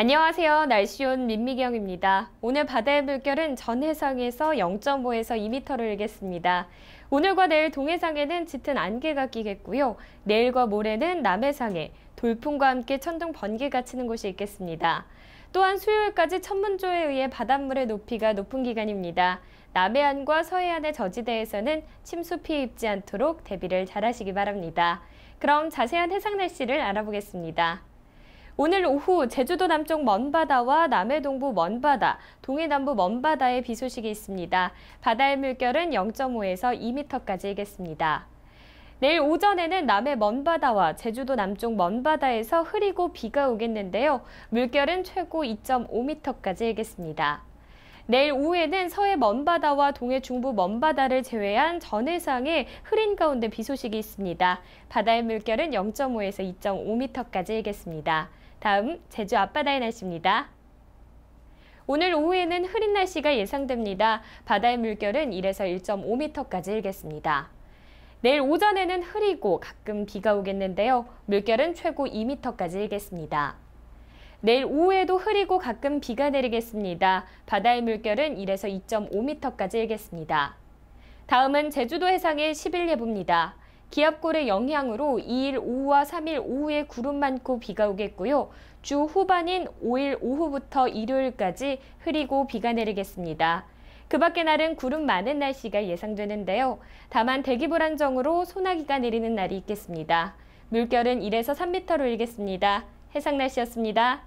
안녕하세요. 날씨온 민미경입니다. 오늘 바다의 물결은 전 해상에서 0.5에서 2m를 일겠습니다. 오늘과 내일 동해상에는 짙은 안개가 끼겠고요. 내일과 모레는 남해상에 돌풍과 함께 천둥 번개가 치는 곳이 있겠습니다. 또한 수요일까지 천문조에 의해 바닷물의 높이가 높은 기간입니다. 남해안과 서해안의 저지대에서는 침수 피해 입지 않도록 대비를 잘 하시기 바랍니다. 그럼 자세한 해상 날씨를 알아보겠습니다. 오늘 오후 제주도 남쪽 먼바다와 남해 동부 먼바다, 동해 남부 먼바다에 비 소식이 있습니다. 바다의 물결은 0.5에서 2m까지 일겠습니다. 내일 오전에는 남해 먼바다와 제주도 남쪽 먼바다에서 흐리고 비가 오겠는데요. 물결은 최고 2.5m까지 일겠습니다. 내일 오후에는 서해 먼바다와 동해 중부 먼바다를 제외한 전 해상에 흐린 가운데 비 소식이 있습니다. 바다의 물결은 0.5에서 2.5m까지 일겠습니다. 다음 제주 앞바다의 날씨입니다. 오늘 오후에는 흐린 날씨가 예상됩니다. 바다의 물결은 1에서 1.5m까지 일겠습니다. 내일 오전에는 흐리고 가끔 비가 오겠는데요. 물결은 최고 2m까지 일겠습니다. 내일 오후에도 흐리고 가끔 비가 내리겠습니다. 바다의 물결은 1에서 2.5m까지 일겠습니다. 다음은 제주도 해상의 10일 예보입니다. 기압골의 영향으로 2일 오후와 3일 오후에 구름 많고 비가 오겠고요. 주 후반인 5일 오후부터 일요일까지 흐리고 비가 내리겠습니다. 그 밖의 날은 구름 많은 날씨가 예상되는데요. 다만 대기 불안정으로 소나기가 내리는 날이 있겠습니다. 물결은 1에서 3m로 일겠습니다. 해상 날씨였습니다.